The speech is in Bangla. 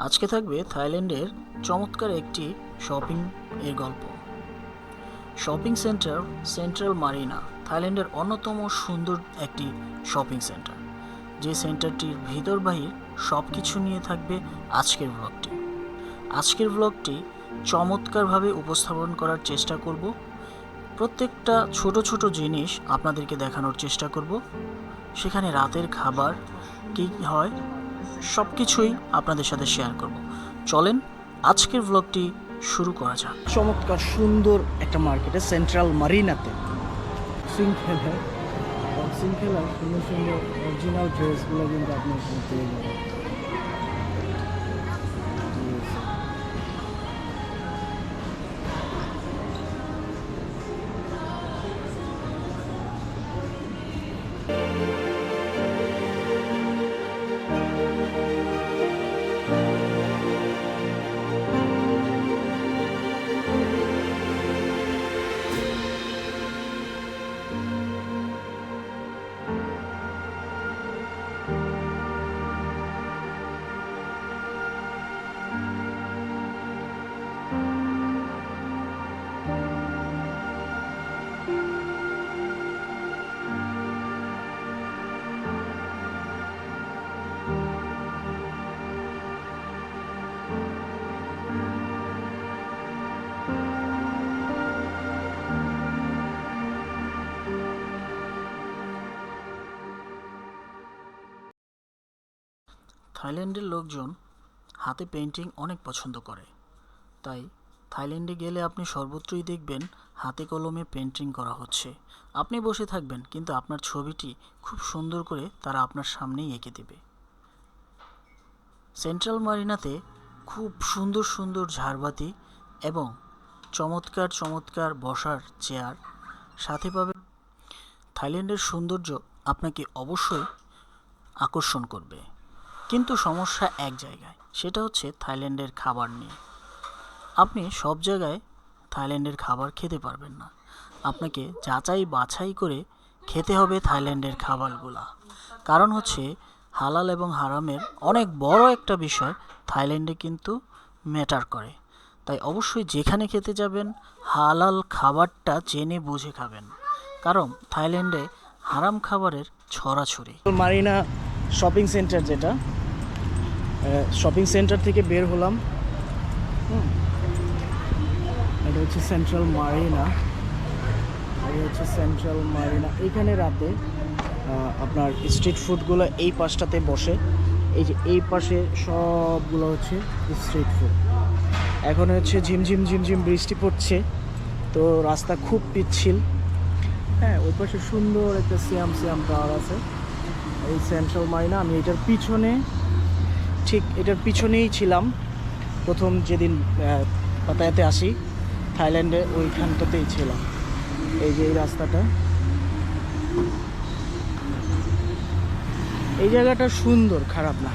আজকে থাকবে থাইল্যান্ডের চমৎকার একটি শপিং এর গল্প। শপিং সেন্টার সেন্ট্রাল মারিনা, থাইল্যান্ডের অন্যতম সুন্দর একটি শপিং সেন্টার। যে সেন্টারটির ভিতর বাহির সব কিছু নিয়ে থাকবে আজকের ব্লগটি আজকের ব্লগটি চমৎকারভাবে উপস্থাপন করার চেষ্টা করব। প্রত্যেকটা ছোট ছোট জিনিস আপনাদেরকে দেখানোর চেষ্টা করব। সেখানে রাতের খাবার কী হয় সব কিছুই আপনাদের সাথে শেয়ার করব। চলেন আজকের ব্লগটি শুরু করা যাক। চমৎকার, সুন্দর একটা মার্কেটে সেন্ট্রাল মারিনাতে শৃঙ্খলা সিংখেলার সুন্দর সুন্দর অরিজিনাল ড্রেসগুলো কিন্তু আপনি পেয়ে যাবেন। থাইল্যান্ডের লোকজন হাতে পেন্টিং অনেক পছন্দ করে। তাই থাইল্যান্ডে গেলে আপনি সর্বত্রই দেখবেন হাতে কলমে পেন্টিং করা হচ্ছে। আপনি বসে থাকবেন, কিন্তু আপনার ছবিটি খুব সুন্দর করে তারা আপনার সামনেই এঁকে দেবে। সেন্ট্রাল মারিনাতে খুব সুন্দর সুন্দর ঝাড়বাতি এবং চমৎকার চমৎকার বসার চেয়ার সাথে পাবেন থাইল্যান্ডের সৌন্দর্য আপনাকে অবশ্যই আকর্ষণ করবে। কিন্তু সমস্যা এক জায়গায়, সেটা হচ্ছে থাইল্যান্ডের খাবার নিয়ে। আপনি সব জায়গায় থাইল্যান্ডের খাবার খেতে পারবেন না। আপনাকে যাচাই বাছাই করে খেতে হবে থাইল্যান্ডের খাবারগুলা। কারণ হচ্ছে হালাল এবং হারামের অনেক বড় একটা বিষয় থাইল্যান্ডে কিন্তু ম্যাটার করে। তাই অবশ্যই যেখানে খেতে যাবেন, হালাল খাবারটা জেনে বুঝে খাবেন। কারণ থাইল্যান্ডে হারাম খাবারের ছড়াছড়ি। মারিনা শপিং সেন্টার যেটা শপিং সেন্টার থেকে বের হলাম। এটা হচ্ছে সেন্ট্রাল মারিনা এটা হচ্ছে সেন্ট্রাল মারিনা এখানে রাতে আপনার স্ট্রিট ফুডগুলো এই পাশটাতে বসে। এই যে এই পাশে সবগুলো হচ্ছে স্ট্রিট ফুড এখন হচ্ছে ঝিমঝিম ঝিমঝিম বৃষ্টি পড়ছে। তো রাস্তা খুব পিচ্ছিল। হ্যাঁ ওই পাশে সুন্দর একটা সিয়াম সিয়াম টাওয়ার আছে। এই সেন্ট্রাল মারিনা আমি এটার পিছনে ঠিক এটার পিছনেই ছিলাম। প্রথম যেদিন পাতায়াতে আসি, থাইল্যান্ডে ওইখানটাতেই ছিলাম। এই যে এই রাস্তাটা। এই জায়গাটা সুন্দর, খারাপ না।